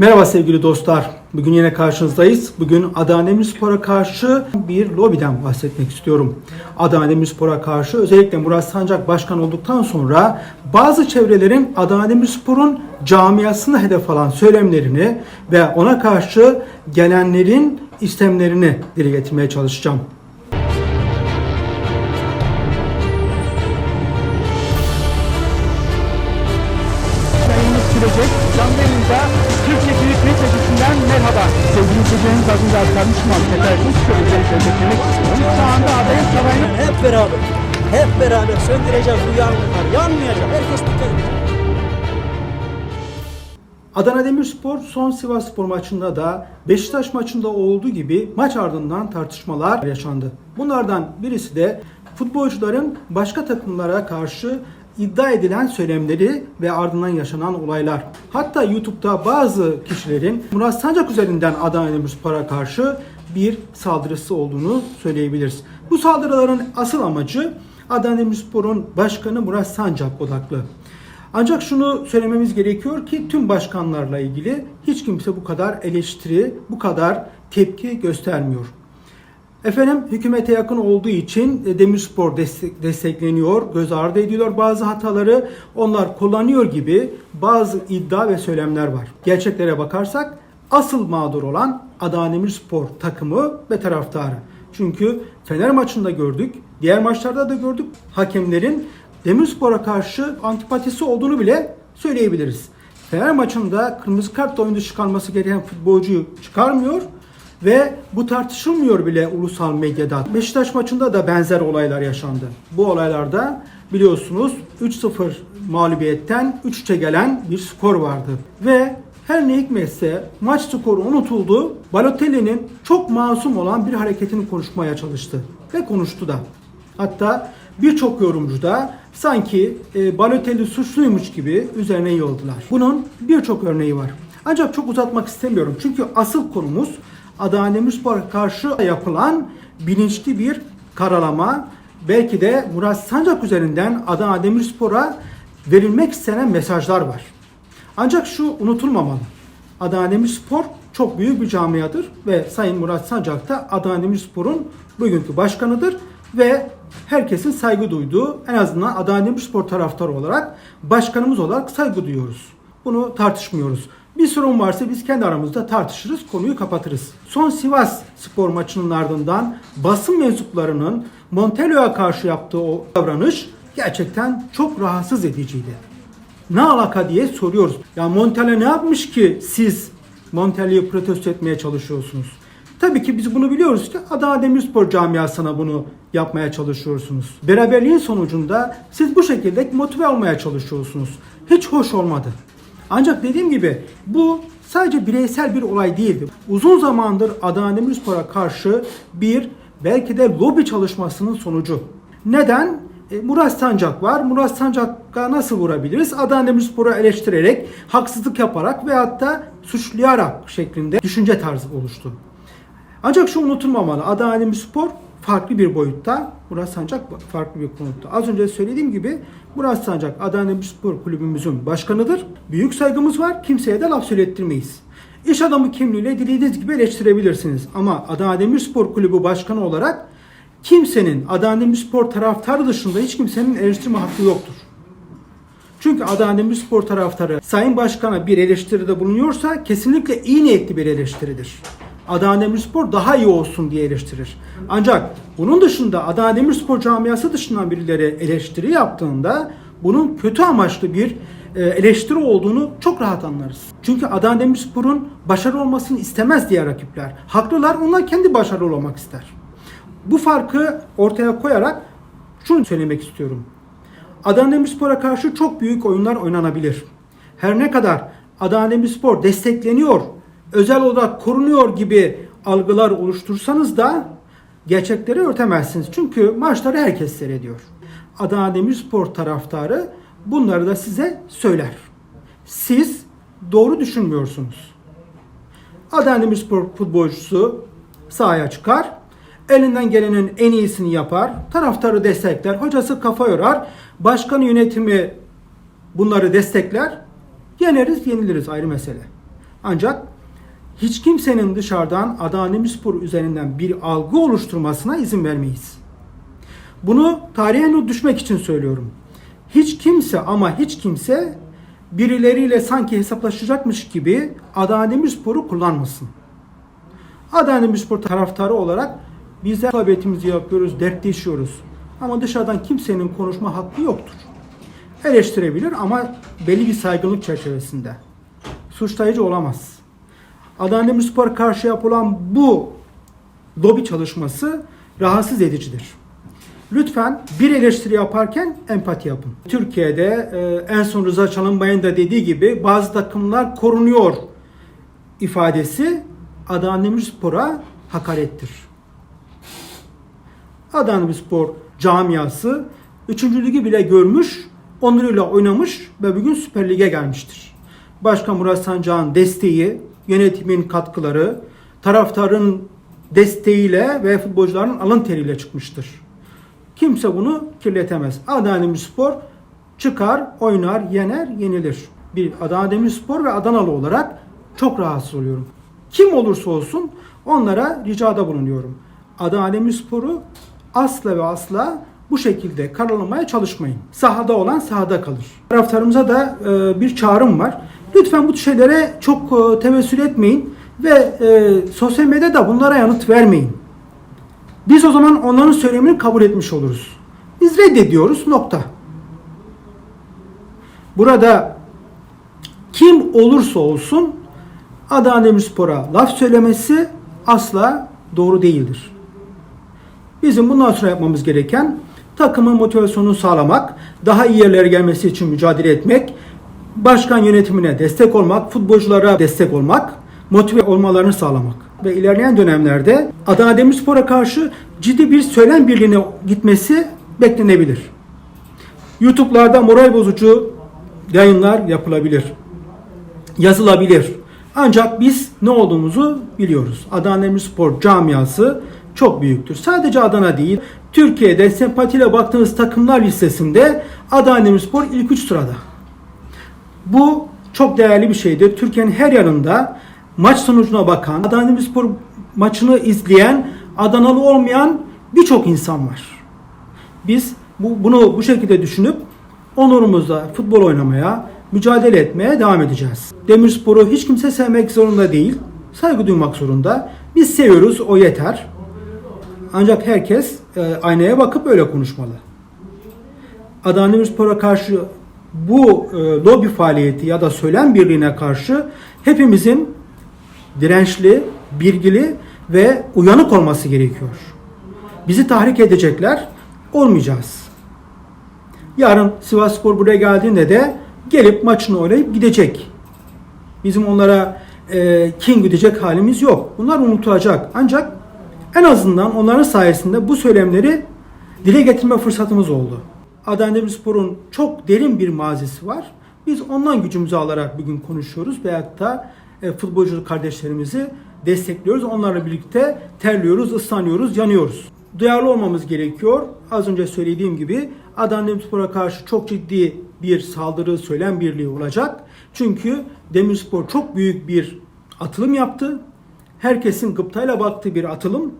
Merhaba sevgili dostlar. Bugün yine karşınızdayız. Bugün Adana Demirspor'a karşı bir lobiden bahsetmek istiyorum. Adana Demirspor'a karşı özellikle Murat Sancak başkan olduktan sonra bazı çevrelerin Adana Demirspor'un camiasını hedef alan söylemlerini ve ona karşı gelenlerin istemlerini dile getirmeye çalışacağım. Beraber, hep beraber söndüreceğiz bu yangınlar. Yanmayacak. Herkes dikkat. Adana Demirspor son Sivasspor maçında da Beşiktaş maçında olduğu gibi maç ardından tartışmalar yaşandı. Bunlardan birisi de futbolcuların başka takımlara karşı iddia edilen söylemleri ve ardından yaşanan olaylar. Hatta YouTube'da bazı kişilerin Murat Sancak üzerinden Adana Demirspor'a karşı bir saldırısı olduğunu söyleyebiliriz. Bu saldırıların asıl amacı Adana Demirspor'un başkanı Murat Sancak odaklı. Ancak şunu söylememiz gerekiyor ki tüm başkanlarla ilgili hiç kimse bu kadar eleştiri, bu kadar tepki göstermiyor. Efendim hükümete yakın olduğu için e, Demirspor destek, destekleniyor, göz ardı ediliyor bazı hataları, onlar kullanıyor gibi bazı iddia ve söylemler var. Gerçeklere bakarsak asıl mağdur olan Adana Demirspor takımı ve taraftarı. Çünkü Fener maçında gördük, diğer maçlarda da gördük hakemlerin Demirspor'a karşı antipatisi olduğunu bile söyleyebiliriz. Fener maçında kırmızı kartla oyunda çıkarması gereken futbolcuyu çıkarmıyor ve bu tartışılmıyor bile ulusal medyada. Beşiktaş maçında da benzer olaylar yaşandı. Bu olaylarda biliyorsunuz 3-0 mağlubiyetten 3-3'e gelen bir skor vardı. Ve her ne hikmetse maç skoru unutuldu. Balotelli'nin çok masum olan bir hareketini konuşmaya çalıştı. Ve konuştu da. Hatta birçok yorumcu da sanki e, Balotelli suçluymuş gibi üzerine yoldular. Bunun birçok örneği var. Ancak çok uzatmak istemiyorum. Çünkü asıl konumuz Adana Demirspor'a karşı yapılan bilinçli bir karalama. Belki de Murat Sancak üzerinden Adana Demirspor'a verilmek istenen mesajlar var. Ancak şu unutulmamalı. Adana Demirspor çok büyük bir camiadır ve Sayın Murat Sancak da Adana Demirspor'un bugünkü başkanıdır ve herkesin saygı duyduğu en azından Adana Demirspor taraftarı olarak başkanımız olarak saygı duyuyoruz. Bunu tartışmıyoruz. Bir sorun varsa biz kendi aramızda tartışırız, konuyu kapatırız. Son Sivas spor maçının ardından basın mensuplarının Montelo'ya karşı yaptığı o davranış gerçekten çok rahatsız ediciydi ne alaka diye soruyoruz. Ya Montella ne yapmış ki siz Montella'yı protesto etmeye çalışıyorsunuz? Tabii ki biz bunu biliyoruz ki Adana Demirspor camiasına bunu yapmaya çalışıyorsunuz. Beraberliğin sonucunda siz bu şekilde motive olmaya çalışıyorsunuz. Hiç hoş olmadı. Ancak dediğim gibi bu sadece bireysel bir olay değildi. Uzun zamandır Adana Demirspor'a karşı bir belki de lobi çalışmasının sonucu. Neden? E, Murat Sancak var. Murat Sancak'a nasıl vurabiliriz? Adana Demirspor'u eleştirerek, haksızlık yaparak veyahut da suçlayarak şeklinde düşünce tarzı oluştu. Ancak şu unutulmamalı. Adana Demirspor farklı bir boyutta. Murat Sancak farklı bir konutta. Az önce söylediğim gibi Murat Sancak Adana Demirspor kulübümüzün başkanıdır. Büyük saygımız var. Kimseye de laf söylettirmeyiz. İş adamı kimliğiyle dilediğiniz gibi eleştirebilirsiniz. Ama Adana Demirspor Kulübü Başkanı olarak kimsenin Adana Demirspor taraftarı dışında hiç kimsenin eleştirme hakkı yoktur. Çünkü Adana Demirspor taraftarı Sayın Başkan'a bir eleştiride bulunuyorsa kesinlikle iyi niyetli bir eleştiridir. Adana Demirspor daha iyi olsun diye eleştirir. Ancak bunun dışında Adana Demirspor camiası dışından birileri eleştiri yaptığında bunun kötü amaçlı bir e, eleştiri olduğunu çok rahat anlarız. Çünkü Adana Demirspor'un başarılı olmasını istemez diğer rakipler. Haklılar onlar kendi başarılı olmak ister. Bu farkı ortaya koyarak şunu söylemek istiyorum. Adana Demirspor'a karşı çok büyük oyunlar oynanabilir. Her ne kadar Adana Demirspor destekleniyor, özel olarak korunuyor gibi algılar oluştursanız da gerçekleri örtemezsiniz. Çünkü maçları herkes seyrediyor. Adana Demirspor taraftarı bunları da size söyler. Siz doğru düşünmüyorsunuz. Adana Demirspor futbolcusu sahaya çıkar. Elinden gelenin en iyisini yapar. Taraftarı destekler. Hocası kafa yorar. Başkanı yönetimi bunları destekler. Yeneriz, yeniliriz ayrı mesele. Ancak hiç kimsenin dışarıdan Adana Demirspor üzerinden bir algı oluşturmasına izin vermeyiz. Bunu tarihe not düşmek için söylüyorum. Hiç kimse ama hiç kimse birileriyle sanki hesaplaşacakmış gibi Adana Demirspor'u kullanmasın. Adana Demirspor taraftarı olarak biz de muhabbetimizi yapıyoruz, dertleşiyoruz. Ama dışarıdan kimsenin konuşma hakkı yoktur. Eleştirebilir ama belli bir saygınlık çerçevesinde. Suçlayıcı olamaz. Adana Demirspor karşı yapılan bu lobi çalışması rahatsız edicidir. Lütfen bir eleştiri yaparken empati yapın. Türkiye'de e, en son Rıza Çalınbay'ın da dediği gibi bazı takımlar korunuyor ifadesi Adana Demirspor'a hakarettir. Adana Demirspor camiası 3. ligi bile görmüş, onuruyla oynamış ve bugün Süper Lig'e gelmiştir. Başkan Murat Sancak'ın desteği, yönetimin katkıları, taraftarın desteğiyle ve futbolcuların alın teriyle çıkmıştır. Kimse bunu kirletemez. Adana Demirspor çıkar, oynar, yener, yenilir. Bir Adana Demirspor ve Adanalı olarak çok rahatsız oluyorum. Kim olursa olsun onlara ricada bulunuyorum. Adana Demirspor'u asla ve asla bu şekilde karalamaya çalışmayın. Sahada olan sahada kalır. Taraftarımıza da e, bir çağrım var. Lütfen bu şeylere çok e, tevessül etmeyin ve e, sosyal medyada bunlara yanıt vermeyin. Biz o zaman onların söylemini kabul etmiş oluruz. Biz reddediyoruz nokta. Burada kim olursa olsun Adana Demirspor'a laf söylemesi asla doğru değildir. Bizim bundan sonra yapmamız gereken takımın motivasyonunu sağlamak, daha iyi yerlere gelmesi için mücadele etmek, başkan yönetimine destek olmak, futbolculara destek olmak, motive olmalarını sağlamak. Ve ilerleyen dönemlerde Adana Demirspor'a karşı ciddi bir söylem birliğine gitmesi beklenebilir. YouTube'larda moral bozucu yayınlar yapılabilir. Yazılabilir. Ancak biz ne olduğumuzu biliyoruz. Adana Demirspor camiası çok büyüktür. Sadece Adana değil, Türkiye'de sempatiyle baktığınız takımlar listesinde Adana Demirspor ilk 3 sırada. Bu çok değerli bir şeydir. Türkiye'nin her yanında maç sonucuna bakan, Adana Demirspor maçını izleyen, Adanalı olmayan birçok insan var. Biz bu, bunu bu şekilde düşünüp onurumuzla futbol oynamaya, mücadele etmeye devam edeceğiz. Demirspor'u hiç kimse sevmek zorunda değil. Saygı duymak zorunda. Biz seviyoruz, o yeter. Ancak herkes e, aynaya bakıp öyle konuşmalı. Adana Demirspor'a karşı bu e, lobi faaliyeti ya da söylem birliğine karşı hepimizin dirençli, bilgili ve uyanık olması gerekiyor. Bizi tahrik edecekler, olmayacağız. Yarın Sivasspor buraya geldiğinde de gelip maçını oynayıp gidecek. Bizim onlara e, kin güdecek halimiz yok. Bunlar unutulacak. Ancak en azından onların sayesinde bu söylemleri dile getirme fırsatımız oldu. Adana Demirspor'un çok derin bir mazisi var. Biz ondan gücümüzü alarak bugün konuşuyoruz veyahut da e, futbolcu kardeşlerimizi destekliyoruz. Onlarla birlikte terliyoruz, ıslanıyoruz, yanıyoruz. Duyarlı olmamız gerekiyor. Az önce söylediğim gibi Adana Demirspor'a karşı çok ciddi bir saldırı söylem birliği olacak. Çünkü Demirspor çok büyük bir atılım yaptı. Herkesin gıptayla baktığı bir atılım.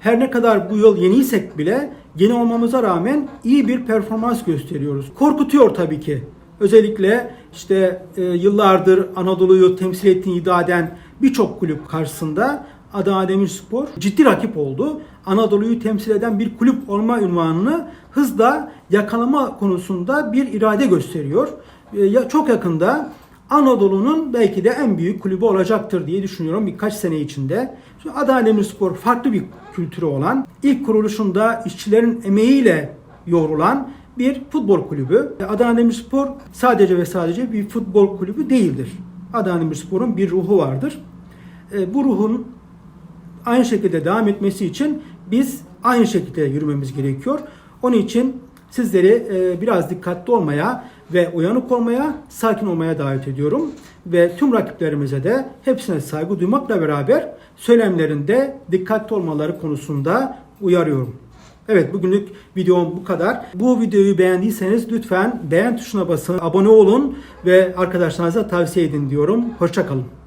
Her ne kadar bu yıl yeniysek bile yeni olmamıza rağmen iyi bir performans gösteriyoruz. Korkutuyor tabii ki. Özellikle işte e, yıllardır Anadolu'yu temsil ettiğini iddia eden birçok kulüp karşısında Adana Demirspor ciddi rakip oldu. Anadolu'yu temsil eden bir kulüp olma ünvanını hızla yakalama konusunda bir irade gösteriyor. E, çok yakında Anadolu'nun belki de en büyük kulübü olacaktır diye düşünüyorum birkaç sene içinde. Adana Demirspor farklı bir kültürü olan, ilk kuruluşunda işçilerin emeğiyle yoğrulan bir futbol kulübü. Adana Demirspor sadece ve sadece bir futbol kulübü değildir. Adana Demirspor'un bir ruhu vardır. E, bu ruhun aynı şekilde devam etmesi için biz aynı şekilde yürümemiz gerekiyor. Onun için sizleri e, biraz dikkatli olmaya ve uyanık olmaya, sakin olmaya davet ediyorum. Ve tüm rakiplerimize de hepsine saygı duymakla beraber söylemlerinde dikkatli olmaları konusunda uyarıyorum. Evet bugünlük videom bu kadar. Bu videoyu beğendiyseniz lütfen beğen tuşuna basın, abone olun ve arkadaşlarınıza tavsiye edin diyorum. Hoşçakalın.